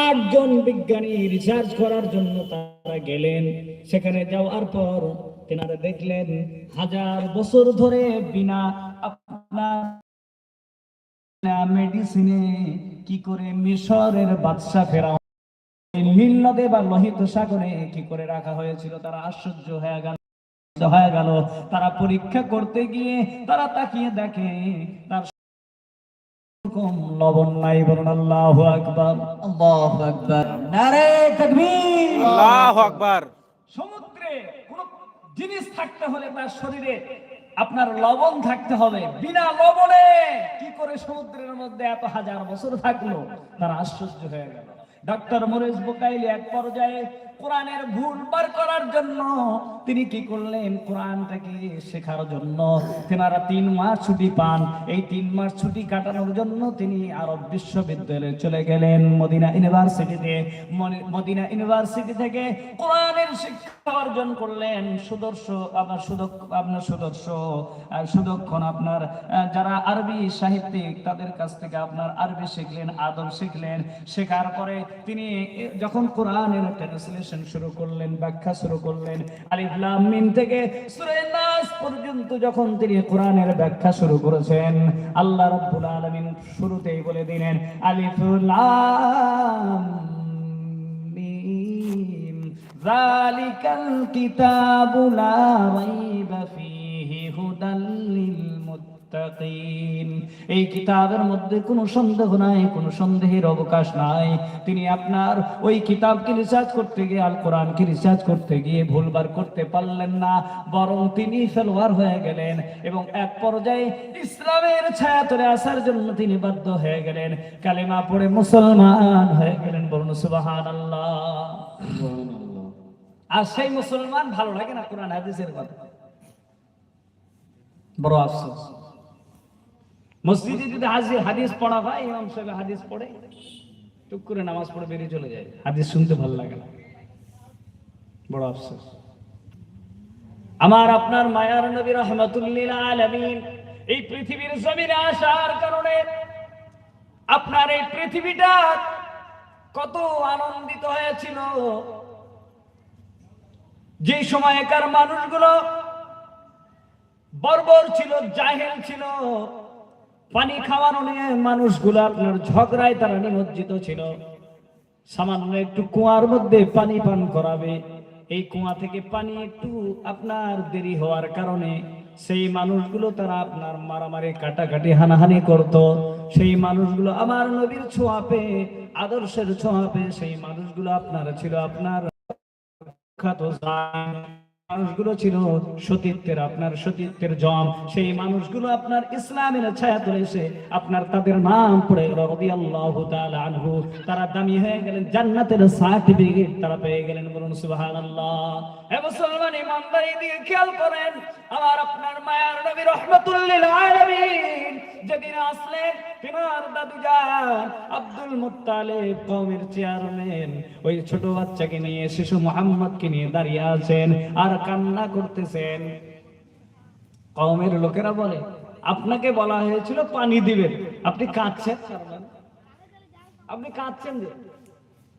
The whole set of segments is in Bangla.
আটজন বিজ্ঞানী রিসার্চ করার জন্য তারা গেলেন। সেখানে যাওয়ার পর তেনারা দেখলেন, হাজার বছর ধরে বিনা আপনার মেডিসিনে কি করে মিশরের বাদশা ফেরাও নীল নদে বা লোহিত সাগরে কি করে রাখা হয়েছিল, তারা আশ্চর্য হয়ে গেল হয়ে গেল। তারা পরীক্ষা করতে গিয়ে তারা তাকিয়ে দেখে, তার লবণ নাই বলুন আল্লাহ আকবার। আল্লাহু আকবার। নারে তাকবীর। আল্লাহু আকবার। সমুদ্রে কোন জিনিস থাকতে হলে তার শরীরে আপনার লবণ থাকতে হবে। বিনা লবণে কি করে সমুদ্রের মধ্যে এত হাজার বছর থাকল? তারা আশ্চর্য হয়ে গেল। ডক্টর মরিস বোকাইলি এক পর্যায়ে কোরআনের ভুল বার করার জন্য। তিনি কি করলেন? কোরআনটাকে শেখার জন্য। তেনারা তিন মাস ছুটি পান। এই তিন মাস ছুটি কাটানোর জন্য তিনি আরব বিশ্ববিদ্যালয়ে চলে গেলেন মদিনা ইউনিভার্সিটিতে। মদিনা ইউনিভার্সিটি থেকে কোরআনের শিক্ষা অর্জন করলেন। সুদর্শ, আপনার সুদক্ষ, আপনার সুদর্শ সুদক্ষণ আপনার যারা আরবি সাহিত্যিক, তাদের কাছ থেকে আপনার আরবি শিখলেন, আদব শিখলেন। শেখার পরে তিনি যখন কোরআনের ট্রান্সলেশন শুরু করলেন, ব্যাখ্যা শুরু করলেন। আলিফ লাম মিম থেকে নাস পর্যন্ত যখন তিনি কোরআনের ব্যাখ্যা শুরু করেছেন, আল্লাহ রাব্বুল আলামিন শুরুতেই বলে দিলেন, আলিফ লাম মিম, যালিকাল কিতাবু লা রাইবা ফীহি হুদাল লিল এই কিতাবের মধ্যে কোনো সন্দেহ নাই কোনো সন্দেহের অবকাশ নাই। তিনি আপনার ওই কিতাবকে রিসার্চ করতে গিয়ে আল কোরআনকে রিসার্চ করতে গিয়ে ভুলবার করতে পারলেন না বরং তিনি ফেলোয়ার হয়ে গেলেন এবং এক পর্যায়ে ইসলামের ছায়া তলে আসার জন্য তিনি বাধ্য হয়ে গেলেন। কালেমা পড়ে মুসলমান হয়ে গেলেন বলুন সুবাহান আল্লাহ আর সেই মুসলমান ভালো লাগে না কোরআন হাদিসের কথা। বড় আফসোস। মসজিদে যদি হাজির হাদিস পড়া হয়, ইমাম সাহেব হাদিস পড়ে টুক করে নামাজ পড়ে বেরিয়ে চলে যায়। হাদিস শুনতে ভালো লাগে না। বড় আফসোস। আমার আপনার মায়ার নবী রহমতুল্লিল আলামিন এই পৃথিবীর জমিনে আসার কারণে আপনার এই পৃথিবীটা কত আনন্দিত হয়েছিল। যে সময়কার মানুষগুলো বর্বর ছিল, জাহেল ছিল পানি খাওয়ার নিয়ে মানুষগুলো আপনার ঝগড়ায় তারা নিমজ্জিত ছিল। সামান্য একটু কুয়ার মধ্যে পানি পান করাবে। এই কুয়া থেকে পানি একটু আপনার দেরি হওয়ার কারণে সেই মানুষগুলো তারা আপনার মারামারি কাটাকাটি হানাহানি করত। সেই মানুষগুলো আমার নবীর ছোঁয়া পেয়ে আদর্শের ছোঁয়া পেয়ে সেই মানুষগুলো আপনার ছিল আপনার। মানুষগুলো ছিল সতীত্বের আপনার সতীত্বের জম। সেই মানুষগুলো আপনার ইসলামের ছায়া তুলেছে আপনার তাদের নাম পড়ে তাআলা আনহু। তারা দামি হয়ে গেলেন, জান্নাতের সার্টিফিকেট তারা পেয়ে গেলেন। বলুন, সুবহানাল্লাহ। করেন আপনার আব্দুল চেয়ারম্যান ওই ছোট বাচ্চাকে নিয়ে, শিশু নিয়ে দাঁড়িয়ে আছেন। আর কান্না করতেছেন। কওমের লোকেরা বলে, আপনাকে বলা হয়েছিল পানি দিবেন। আপনি কাঁদছেন আপনি কাঁদছেন যে?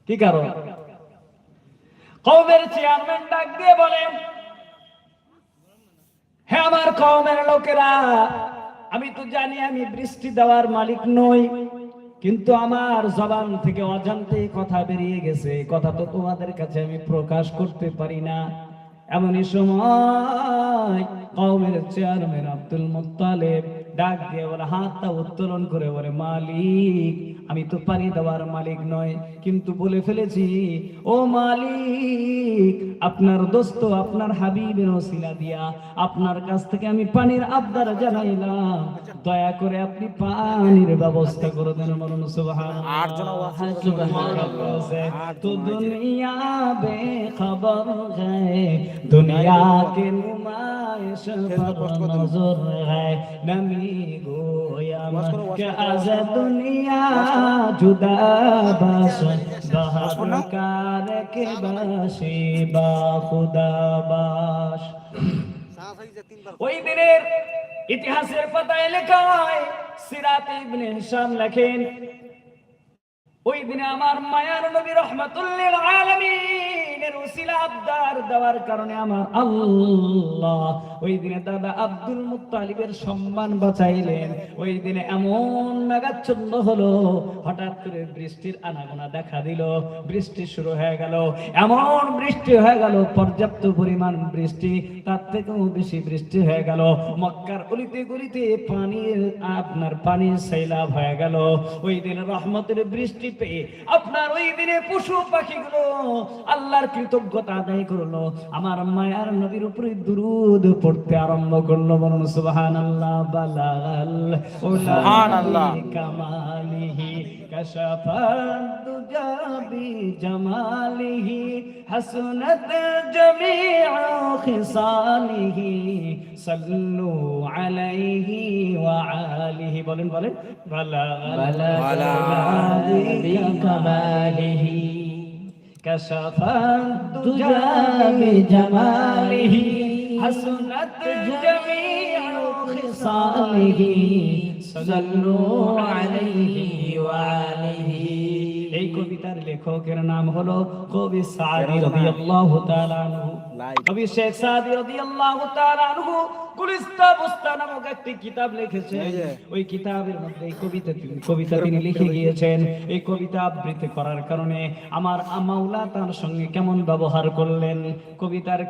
কি কারণ? কওমের চেয়ারম্যান ডাক দিয়ে বলেন হ্যাঁ আমার কওমের লোকেরা, আমি তো জানি আমি বৃষ্টি দেওয়ার মালিক নই, কিন্তু আমার জবান থেকে অজান্তে কথা বেরিয়ে গেছে। কথা তো তোমাদের কাছে আমি প্রকাশ করতে পারি না। এমনই সময় কওমের চেয়ারম্যান আব্দুল মুত্তালিব ডাক দিয়ে বলে, হাতটা উত্তোলন করে বলে, মালিক, আমি তো পানি দেওয়ার মালিক নয়, কিন্তু বলে ফেলেছি, ও মালিক আপনার দোস্ত আপনার হাবিবের ওসিলা দিয়া আপনার কাছ থেকে আমি পানির আবদার জানাইলাম। দয়া করে আপনি পানির ব্যবস্থা করে দেন মরণ হ্যাঁ, তো দুনিয়া দুনিয়া কে নুমাইশ নজর গোয়া কে আজ দুনিয়া জুদা ওই দিনের ইতিহাসের পাতায় লেখা হয় সিরাত ইবনে হিশাম লেখেন ওই দিনে আমার মায়ার নবী রহমাতুল্লিল আলামিন আলামিনের উসিলা আবদার দেওয়ার কারণে আমার আল্লাহ ওই দিনে দাদা আব্দুল মুত্তালিবের সম্মান বাঁচাইলেন। ওই দিনে এমন মেঘাচ্ছন্ন হলো, হঠাৎ করে বৃষ্টির আনাগোনা দেখা দিল, বৃষ্টি শুরু হয়ে গেল। এমন বৃষ্টি হয়ে গেল, পর্যাপ্ত পরিমাণ বৃষ্টি, তার থেকেও বেশি বৃষ্টি হয়ে গেল। মক্কার অলিতে গলিতে পানির, আপনার পানির সৈলাভ হয়ে গেল। ওই দিন রহমতের বৃষ্টি পেয়ে আপনার ওই দিনে পশু পাখিগুলো আল্লাহর কৃতজ্ঞতা আদায় করল। আমার মায়ার নবীর উপরে দুরুদ পড়তে আরম্ভ করল বলুন সুবহান আল্লাহ বালাল সুবহান কামালিহি আলাইহি ওয়া আলিহি। বলেন বলেন বালাল বালাল كشف الدجى بجماله حسنت جميع خصاله صلوا عليه وعليه এই কবিতার লেখকের নাম হলো কবি সাদি রাদিয়াল্লাহু তাআলা আনহু। কবি শেখ সাদি রাদিয়াল্লাহু তাআলা আনহু গুলিস্তা বুস্তা নামক একটি কিতাব লিখেছেন। ওই কিতাবের মধ্যে এই কবিতা তিনি কবিতা তিনি লিখে গিয়েছেন। এই কবিতা আবৃত্তি করার কারণে আমার মাওলা তার সঙ্গে কেমন ব্যবহার করলেন? কবিতার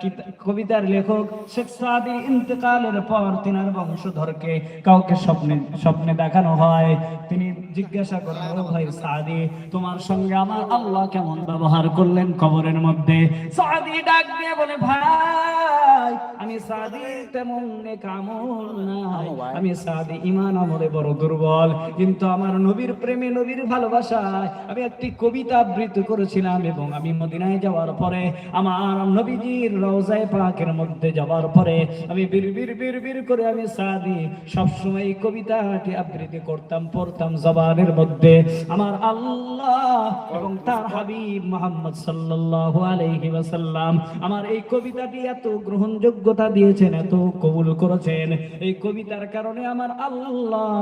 কবিতার লেখক শেখ সাদি ইন্তেকালের পর তিনার বংশধরকে কাউকে স্বপ্নে স্বপ্নে দেখানো হয়। তিনি জিজ্ঞাসা করেন ও ভাই সাদি তোমার সঙ্গে আমার আল্লাহ কেমন ব্যবহার করলেন কবরের মধ্যে? সাদি ডাক দিয়ে বলে ভাই আমি সাদি তেমন নেক আমল নাই। আমি সাদি ইমান আমলে বড় দুর্বল। কিন্তু আমার নবীর প্রেমে নবীর ভালোবাসায় আমি একটি কবিতা আবৃত্তি করেছিলাম এবং আমি মদিনায় যাওয়ার পরে আমার নবীজির রওজায় পাকের মধ্যে যাওয়ার পরে আমি বীর বীর বীর বীর করে আমি সাদি সবসময় এই কবিতাটি আবৃত্তি করতাম পড়তাম জবানের মধ্যে আমার আল্লাহ এবং তার হাবিব মোহাম্মদ সাল্লাল্লাহু আলাইহি ওয়াসাল্লাম আমার এই কবিতাটি এত গ্রহণযোগ্যতা দিয়েছেন, এত কবুল করেছেন। এই কবিতার কারণে আমার আল্লাহ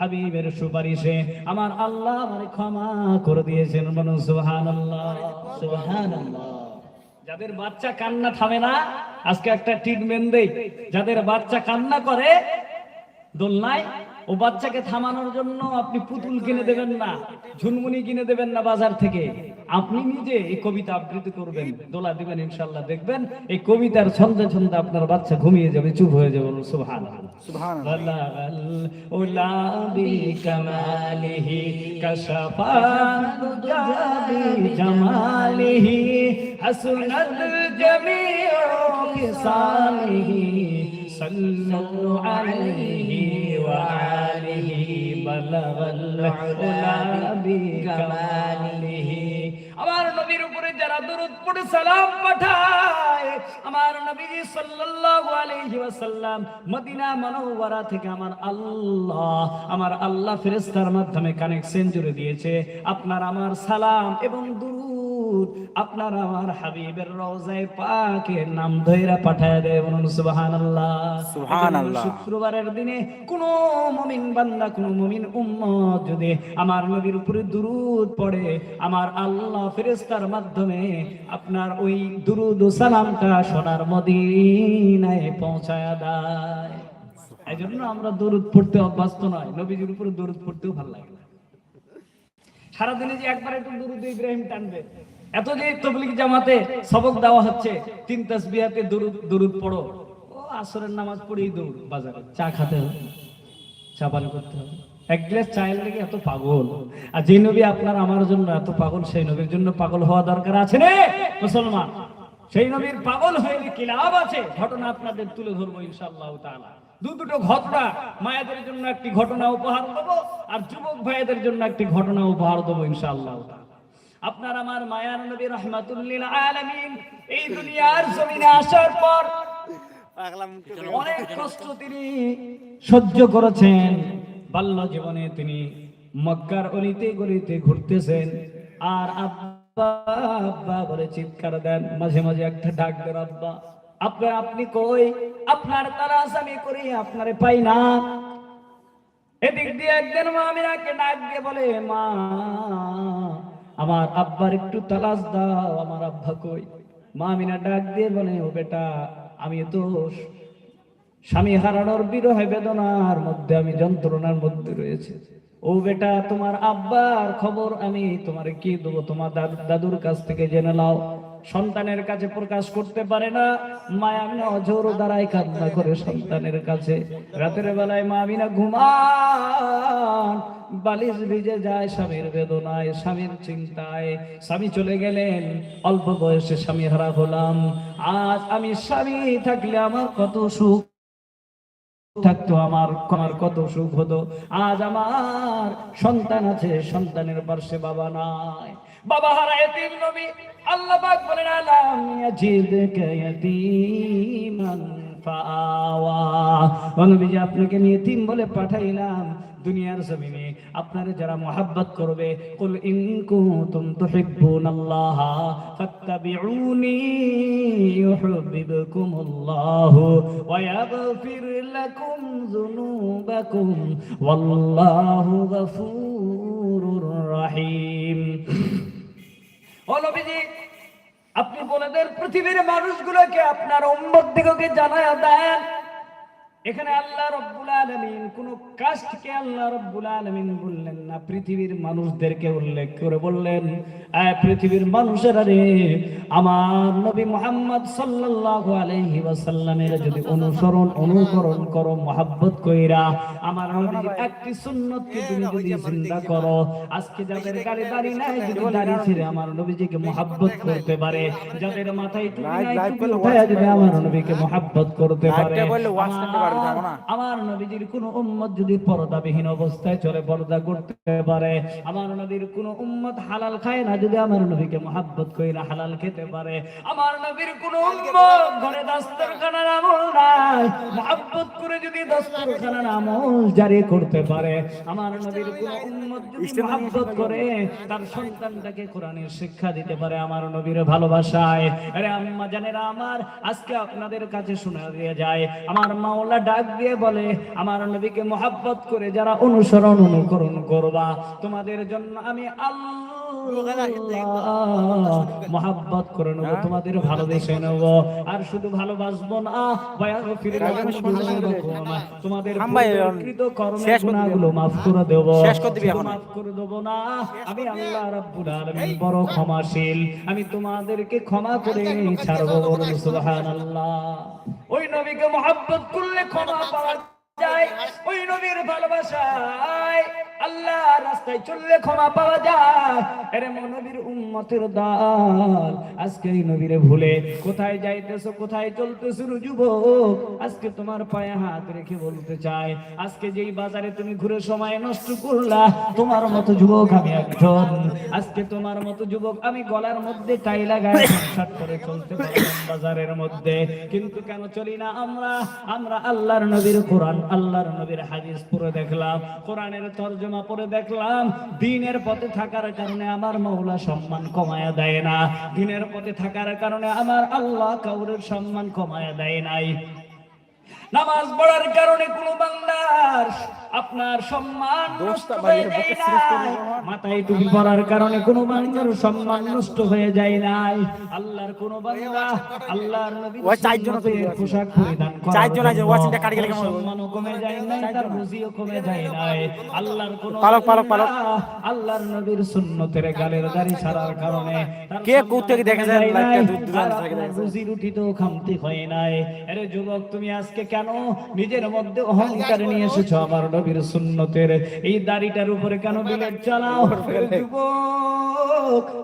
হাবিবের সুপারিশে আমার আল্লাহ আমার ক্ষমা করে দিয়েছেন বলুন, সুবহানাল্লাহ সুবহানাল্লাহ। যাদের বাচ্চা কান্না থামে না, আজকে একটা ট্রিটমেন্ট দেই। যাদের বাচ্চা কান্না করে, দোলনায় ও বাচ্চাকে থামানোর জন্য আপনি পুতুল কিনে দেবেন না ঝুনমুনি কিনে দেবেন না বাজার থেকে। আপনি নিজে এই কবিতা আবৃত্তি করবেন দোলা দিবেন ইনশাল্লাহ দেখবেন এই কবিতার ছন্দে ছন্দে আপনার বাচ্চা ঘুমিয়ে যাবে চুপ হয়ে যাবে সুবহান কামালিহি جميع خصاله صلوا عليه وآله بلغ العلا بكماله আমার নবীর উপরে যারা দরুদ পড়ে সালাম পাঠায় আমার নবীজি সাল্লাল্লাহু আলাইহি ওয়াসাল্লাম মদিনা মুনাওয়ারা থেকে আমার আল্লাহ আমার আল্লাহ ফেরেশতার মাধ্যমে কানেকশন জুড়ে দিয়েছে আপনার আমার সালাম এবং দুরুদ আপনার আমার হাবিবের রওজায় নাম ধইরা পাঠায় দেয় বলুন সুবহানাল্লাহ সুবহানাল্লাহ। শুক্রবারের দিনে কোন মুমিন বান্দা কোন মুমিন উম্মত যদি আমার নবীর উপরে দুরুদ পড়ে আমার আল্লাহ ফেরেশতার মাধ্যমে আপনার ওই দুরুদ ও সালামটা সোনার মদিনায় পৌঁছায় দেয় এই জন্য আমরা দরুদ পড়তে অভ্যস্ত নয় নবীজির উপরে দরুদ পড়তেও ভালো লাগে না। সারাদিনে যে একবার একটু দুরুদ ইব্রাহিম টানবে এত যে তবলিগ জামাতে সবক দেওয়া হচ্ছে। তিন তাসবিহাতে দুরুদ দুরুদ পড়ো। ও আসরের নামাজ পড়েই দৌড়, বাজারে চা খেতে হবে, চা পান করতে হবে। এক গ্লাস চায়ের লেগে এত পাগল। আর যে নবী আপনার আমার জন্য এত পাগল, সেই নবীর জন্য পাগল হওয়া দরকার আছে রে মুসলমান। সেই নবীর পাগল হয়ে কি লাভ আছে? ঘটনা আপনাদের তুলে ধরবো ইনশাআল্লাহ তাআলা। দু দুটো ঘটনা, মায়েদের জন্য একটি ঘটনা উপহার দেবো, আর যুবক ভাইদের জন্য একটি ঘটনা উপহার দেবো ইনশাআল্লাহ তাআলা। আপনার আমার মায়ার নবী রহমাতুল্লিল আলামিন এই দুনিয়ার জমিনে আসার পর অনেক কষ্ট তিনি সহ্য করেছেন। বাল্য জীবনে তিনি মক্কার অলিতে গলিতে ঘুরতেছেন। আর আব্বা আব্বা বলে চিৎকার দেন। মাঝে মাঝে একটা ডাক দেন আব্বা আপনার আপনি কই? আপনার তালাশ আমি করি আপনারে পাই না। এদিক দিয়ে একদিন মা আমিনাকে ডাক দিয়ে বলে মা আমার আব্বার একটু তালাশ দাও, আমার আব্বা কই? মা মিনা ডাক দিয়ে বলে, ও বেটা, আমি তো স্বামী হারানোর বিরহে বেদনার মধ্যে আমি যন্ত্রণার মধ্যে রয়েছে। ও বেটা, তোমার আব্বার খবর আমি তোমার কি দেবো? তোমার দাদ- দাদুর কাছ থেকে জেনে নাও। সন্তানের কাছে প্রকাশ করতে পারে না। মায়া মিনা অজোর দ্বারাই কান্না করে সন্তানের কাছে। রাতের বেলায় মা মিনা ঘুমান, বালিশ ভিজে যায় স্বামীর বেদনায়, স্বামীর চিন্তায়। স্বামী চলে গেলেন, অল্প বয়সে স্বামী হারা হলাম। আজ আমি স্বামী, থাকলে আমার কত সুখ? থাকতো আমার আমার কত সুখ হতো? আজ আমার সন্তান আছে, সন্তানের পার্শ্বে বাবা নাই। বাবা হারা এতিম নবী, আল্লাহ পাক বলেন আলাম ইয়াজিদকা ইয়াতীমান ফাআওয়া। ও নবীজি, আপনাকে নিয়ে তিন বলে পাঠাইলাম দুনিয়ার জমিনে। আপনারে যারা মোহাব্বত করবে, কুল ইন কুনতুম তুহিব্বুনাল্লাহ ফাত্তাবিউনি ইউহিব্বুকুমুল্লাহ ওয়া ইয়াগফির লাকুম যুনুবাকুম। ওয়াল্লাহু গফুরুর রহিম। ও নবীজি আপনি বলে দেন পৃথিবীর মানুষগুলোকে আপনার উম্মত দিগকে জানায় দেন। এখানে আল্লাহ রব্বুল আলামিন কোন কাস্টকে আল্লাহ রব্বুল আলামিন বললেন না। পৃথিবীর মানুষদেরকে উল্লেখ করে বললেন পৃথিবীর মানুষেরা রে, আমার নবী মুহাম্মদ সাল্লাল্লাহু আলাইহি ওয়াসাল্লামের যদি অনুসরণ, অনুকরণ করো, মহাব্বত কইরা, আমার নবীর একটি সুন্নতকে তুমি যদি জিন্দা করো? আজকে যাদের গাড়ি দাড়ি নাই, যদি দাড়ি ছেড়ে আমার নবীজিকে মহাব্বত করতে পারে, যাদের মাথায় টুপি নাই, টুপি করলে যদি আমার নবীকে মহাব্বত করতে পারে। আমার নবীজির কোন উম্মত যদি পর্দাবিহীন অবস্থায় চলে পর্দা করতে পারে আমার নবীর কোন উম্মত হালাল খায় না যদি আমার নবীকে মহাব্বত কইরা হালাল খেতে পারে। আমার নবীর কোন উম্মত ঘরে দস্তরখানার আমল নাই। মহাব্বত করে যদি দস্তরখানার আমল জারি করতে পারে আমার নবীর কোন উম্মত যদি মহাব্বত করে তার সন্তানটাকে কোরআনের শিক্ষা দিতে পারে আমার নবীর ভালোবাসায়। আরে আম্মা জানেরা আমার আজকে আপনাদের কাছে শোনা দিয়ে যায় আমার মাওলা ডাক দিয়ে বলে, আমার নবীকে মহাব্বত করে যারা অনুসরণ অনুকরণ করবা। তোমাদের জন্য আমি আল্লাহ মহাব্বত করে নেব তোমাদের ভালোবেসে নেব। আর শুধু ভালোবাসবো না। তোমাদের মাফ করে দেব। মাফ করে দেব না আমি আল্লাহ রাব্বুল আলামিন বড় ক্ষমাশীল। আমি তোমাদেরকে ক্ষমা করে ছাড়বো বলুন সুবহানাল্লাহ। ওই নবীকে মহব্বত করলে ক্ষমা পাওয়া যায়, ওই নবীর ভালোবাসায় আল্লাহ রাস্তায় চললে ক্ষমা পাওয়া যায়। আরে নবীর উম্মতের দাল, আজকে এই নবীরে ভুলে কোথায় কোথায় আজকে তোমার পায়ে হাত রেখে বলতে চাই, আজকে যেই বাজারে তুমি ঘুরে সময় নষ্ট করলা, তোমার মতো যুবক আমি একজন। আজকে তোমার মতো যুবক আমি গলার মধ্যে টাই লাগাই, সংসার করে চলতে বাজারের মধ্যে। কিন্তু কেন চলি না আমরা? আমরা আল্লাহর নবীর কোরআন আল্লাহর নবীর হাদিস পড়ে দেখলাম, কোরআনের তর্জমা পড়ে দেখলাম, দিনের পথে থাকার কারণে আমার মৌলা সম্মান কমায়া দেয় না, দিনের পথে থাকার কারণে আমার আল্লাহ কাউরের সম্মান কমায়া দেয় নাই। নামাজ পড়ার কারণে কোন বান্দার আপনার সম্মান নষ্ট হয়ে যায় করে নাই। মাথায় টুপি পরার কারণে কোন বান্দার সম্মান নষ্ট হয়ে যায় নাই। আল্লাহর কোন বান্দা আল্লাহর নবীর ওই চারজন পোশাক পরিধান করার চারজন আছে, ওয়াচিংটা কাটি গেলে কেমন? সম্মানও কমে যায় নাই তার রুজিও কমে যায় নাই। আল্লাহর কোন পালক, পালক, পালক। আল্লাহর নবীর সুন্নতের গালের দাড়ি ছাড়ার কারণে কে সম্মান কোত্থেকে কমে যায় লাইটটা থেকে আপনার রুজি রুটি তো খামতি হয় নাই। আরে যুবক তুমি আজকে কেন? নিজের মধ্যে অহংকার নিয়ে এসেছ আমার নবীর সুন্নতের। এই দাড়িটার উপরে কেন বিলেট চালাও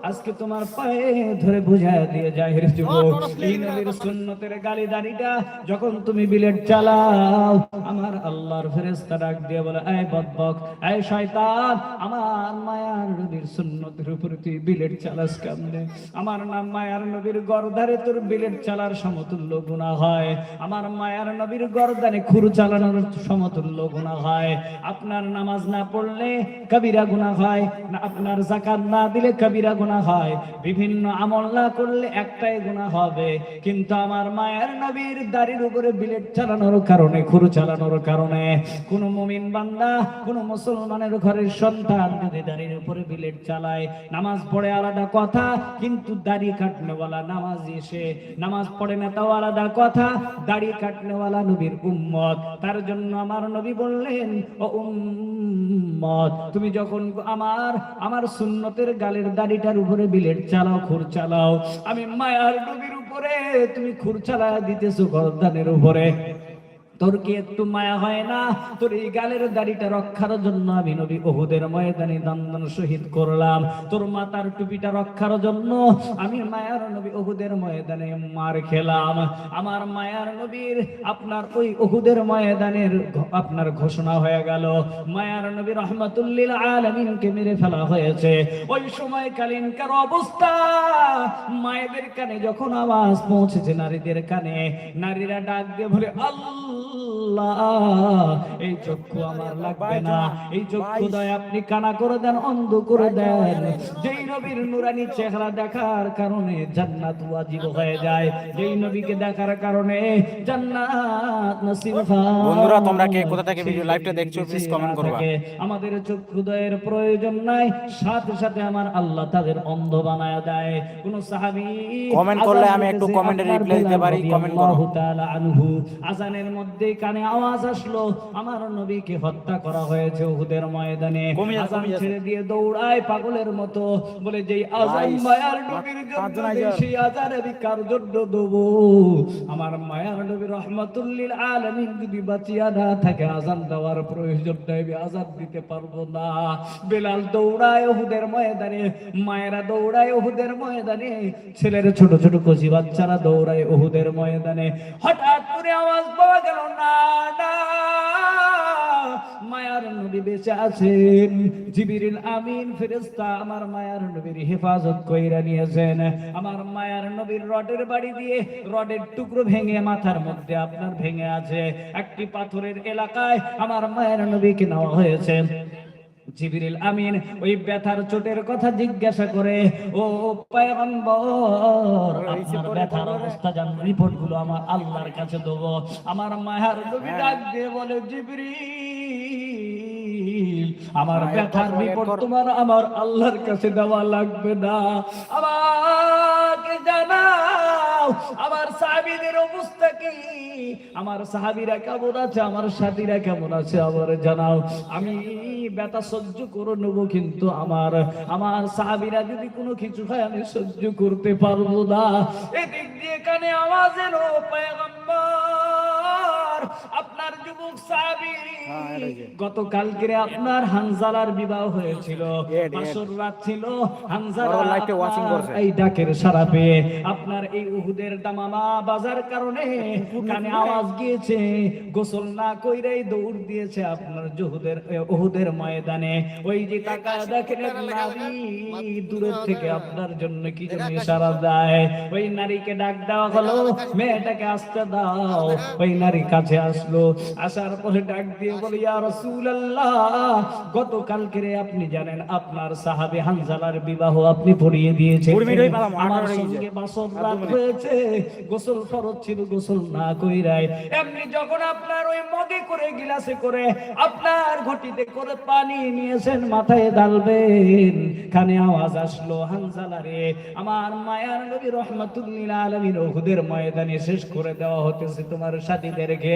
আজকে তোমার পায়ে ধরে বুঝায় দিয়ে যায় রে যুবক। এই নবীর সুন্নতের গালি দাড়িটা যখন তুমি বিলেট চালাও আমার আল্লাহর ফেরেশতা ডাক দিয়ে বলে এই বদবক এই শয়তান আমার মায়ার নবীর সুন্নতের উপরে তুই বিলেট চালাস কেমনে? আমার নাম মায়ার নবীর গর্দারে তোর বিলেট চালার সমতুল্য গুণা হয়। আমার মায়ার নবীর গর্দানে খুর চালানোর সমতুল্য গুণা হয়। আপনার নামাজ না পড়লে কবিরা গুণা হয়, না আপনার জাকাত না দিলে কবিরা গুণা হয়। বিভিন্ন আমল না করলে একটাই গুণা হবে। কিন্তু আমার মায়ের নবীর দাড়ির উপরে বিলেট চালানোর কারণে, খুরু চালানোর কারণে কোন মুমিন বান্দা, কোন মুসলমানের ঘরের সন্তান যদি দাড়ির উপরে বিলেট চালায়, নামাজ পড়ে আলাদা কথা, কিন্তু দাড়ি কাটনেওয়ালা নামাজ এসে নামাজ পড়ে না তাও আলাদা কথা, দাড়ি কাটনেওয়ালা নবীর উম্মত। তার জন্য আমার নবী বললেন, ও উম্মত, তুমি যখন আমার আমার সুন্নতের গালের দাড়িটার উপরে বিলেট চালাও, খুর চালাও। আমি মায়ার নবীর উপরে, তুমি খুর চালা দিতেছো গরদানের উপরে। তোর কি একটু মায়া হয় না? তোর এই গালের দাড়িটা রক্ষার জন্য আমি নবী ওহুদের ময়দানে দন্দন শহীদ করলাম। তোর মাতার টুপিটা রক্ষার জন্য আমি মায়ার নবী ওহুদের ময়দানে মার খেলাম। আমার মায়ার নবীর আপনার ওই ওহুদের ময়দানের আপনার ঘোষণা হয়ে গেল। মায়ার নবী রহমতুল্লিল আলমিনকে মেরে ফেলা হয়েছে। ওই সময়কালীনকার অবস্থা? মায়েদের কানে যখন আওয়াজ পৌঁছেছে নারীদের কানে, নারীরা ডাক দিয়ে বলে, আল্লাহ এই চক্ষু আমার লাগবে না। এই চক্ষু দয় আপনি কানা করে দেন অন্ধ করে দেন। যেই নবীর নুরানি চেহারা দেখার কারণে জান্নাত ওয়াজিব হয়ে যায়। যেই নবীকে দেখার কারণে জান্নাত নসিব হয়। বন্ধুরা, তোমরা কে? কোথা থেকে ভিডিও লাইভটা দেখছ, করবা। থাকে। আমাদের চক্ষুদয়ের প্রয়োজন নাই। সাথে সাথে আমার আল্লাহ তাদের অন্ধ বানায় দেয়। কোন সাহাবী Comment করলে আমি একটু দিতেছে, reply দিতে পারি, comment করো। রাদিয়াল্লাহু তাআলা আনহু। আজানের মধ্যে কানে আওয়াজ আসলো। আমার নবীকে হত্যা করা হয়েছে উহুদের ময়দানে। আজান ছেড়ে দিয়ে দৌড়ায় পাগলের মতো। বলে যেই আজান মায়ার নবীর জন্য। সেই আজান আমি কার জন্য দেবো? আমার মায়ার নবী রহমাতুল্লিল আলামিন যদি বাঁচিয়া না থাকে আজান দেওয়ার প্রয়োজন নাই আমি আজান দিতে পারব না। বেলাল দৌড়ায় ওহুদের ময়দানে মায়েরা দৌড়ায় ওহুদের ময়দানে ছেলের ছোট ছোট কচি বাচ্চারা দৌড়ায় ওহুদের ময়দানে। হঠাৎ করে আওয়াজ পাওয়া গেল মায়ার নবী বেঁচে আছেন। জিবিরিল আমিন ফেরেস্তা আমার মায়ার নবীর হেফাজত কইরা নিয়েছেন। আমার মায়ার নবীর রডের বাড়ি দিয়ে রডের টুকরো ভেঙে মাথার মধ্যে আপনার ভেঙে আছে। একটি পাথরের এলাকায় আমার মায়ের নবীকে নেওয়া হয়েছে। জিবরিল আমিন ওই ব্যথার চোটের কথা জিজ্ঞাসা করে ও পয়গম্বর আপনার ব্যথার অবস্থা জান রিপোর্টগুলো আমার আল্লাহর কাছে দেবো। আমার মায়ার নবী ডাক দিয়ে বলে জিবরিল আমার ব্যথার রিপোর্ট তোমার আমার আল্লাহর কাছে দেওয়া লাগবে না। আমাকে জানাও আমার সাহাবিদের অবস্থা কি? আমার সাহাবিরা কেমন আছে? আমার সাথীরা কেমন আছে? আমার জানাও। আমি ব্যথা সহ্য করে নেব কিন্তু আমার আমার সাহাবিরা যদি কোনো কিছু হয় আমি সহ্য করতে পারব না। এদিক দিয়ে কানে আওয়াজ এলো পয়গম্বর আপনার যুবক সাহাবী হ্যাঁ। গতকালকে আপনার হানজালার বিবাহ হয়েছিল এড। রাত ছিল হানজালা লাইটে আপনার করছে। এই ডাকের সারা পেয়ে আপনার এই উহুদের দামামা বাজার কারণে কানে আওয়াজ গিয়েছে গোসল না কইরাই দৌড় দিয়েছে আপনার জহুদের উহুদের ময়দানে ওই যে টাকা দেখেন নারী দূরের থেকে আপনার জন্য কি জন্য ইশারা দেয় ওই নারীকে ডাক দেওয়া হলো মেয়েটাকে আসতে দাও ওই নারী কাছে আসলো আসার পরে ডাক দিয়ে বলে ইয়া রাসূলুল্লাহ গতকালকে আপনি জানেন আপনার সাহাবে হানজালার বিবাহ আপনি পড়িয়ে দিয়েছেন। আমার সঙ্গে। বাসর রাত হয়েছে গোসল ফরজ ছিল গোসল না কইরাই এমনি যখন আপনার ওই মগে করে গিলাসে করে আপনার ঘটিতে করে পানি নিয়েছেন মাথায় ডালবেন কানে আওয়াজ আসলো হানজালা রে আমার মায়ার নবী রহমাতুল্লিল আলামিন ওহুদের ময়দানে শেষ করে দেওয়া হতেছে তোমার সাথীদেরকে।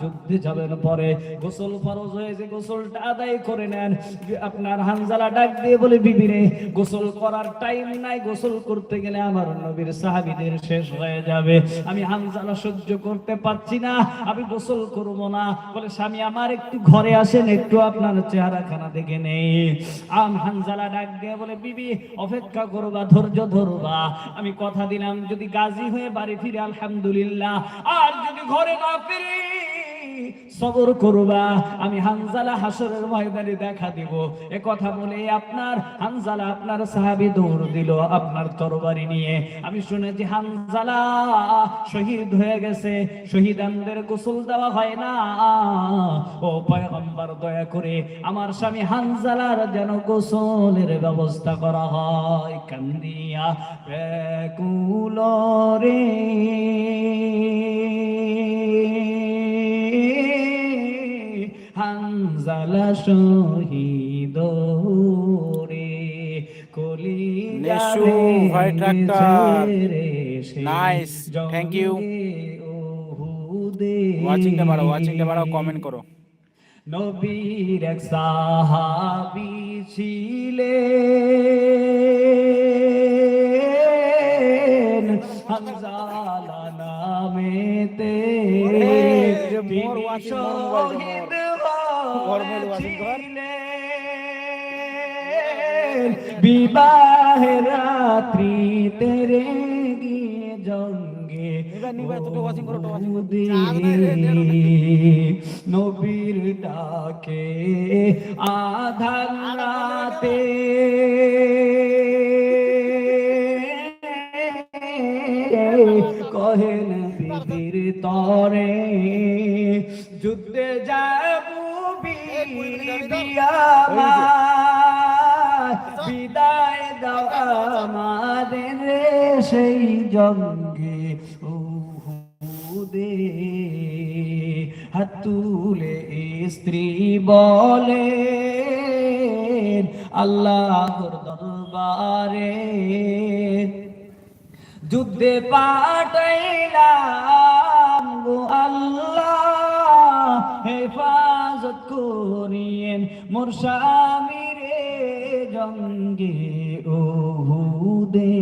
যুদ্ধে যাবেন পরে। গোসল ফরজ হয়েছে গোসলটা আদায় করে নেন আপনার হানজালা ডাক দিয়ে বলে গোসল করার টাইম নাই, গোসল করতে গেলে আমার নবীর সাহাবীদের শেষ হয়ে যাবে। আমি হানজালা সহ্য করতে পারছি না, আমি গোসল করব না। বলে, স্বামী, আমার একটু ঘরে আসেন, একটু আপনার চেহারা খানা দেখে নেই। আম হানজালা ডাক দিয়ে বলে, বিবি, অপেক্ষা করবা, ধৈর্য ধরবা। আমি কথা দিলাম, যদি গাজী হয়ে বাড়ি ফিরে, আলহামদুলিল্লাহ। আর যদি ঘরে না ফিরি সবর করবা, আমি হানজালা হাসরের ময়দানে দেখা দিব। এ কথা বলে আপনার হানজালা আপনার সাহাবি দৌড় দিল আপনার তরবারি নিয়ে। আমি শুনেছি হানজালা শহীদ হয়ে গেছে, শহীদানদের গোসল দেওয়া হয় না। ও পয়গম্বর, দয়া করে আমার স্বামী হানজালার যেন গোসলের ব্যবস্থা করা হয়। কান্দিয়া ব্যাকুল রে। হানজালা শহীদ রে কলি নেশু ভাই ট্রাক্টর। Nice. Thank you. ওয়াচিংটা বাড়াও ওয়াচিংটা বাড়াও কমেন্ট করো নবীর এক সাহাবি ছিলেন হামজালা নামেতে তিনি শহীদ হয়েছিলেন। রাত্রি তেরে গিয়ে জঙ্গে নবীর ডাকে আধার রাতে। কহেন বিবির তরে যুদ্ধে যাব বিদায় দাও আমাদের সেই জঙ্গে উহুদে। হাত তুলে স্ত্রী বলে আল্লাহর দরবারে যুদ্ধে পাঠাইলাম গো আল্লাহ হেফাজত করিয়েন মোর স্বামীরে জঙ্গে ওহুদে।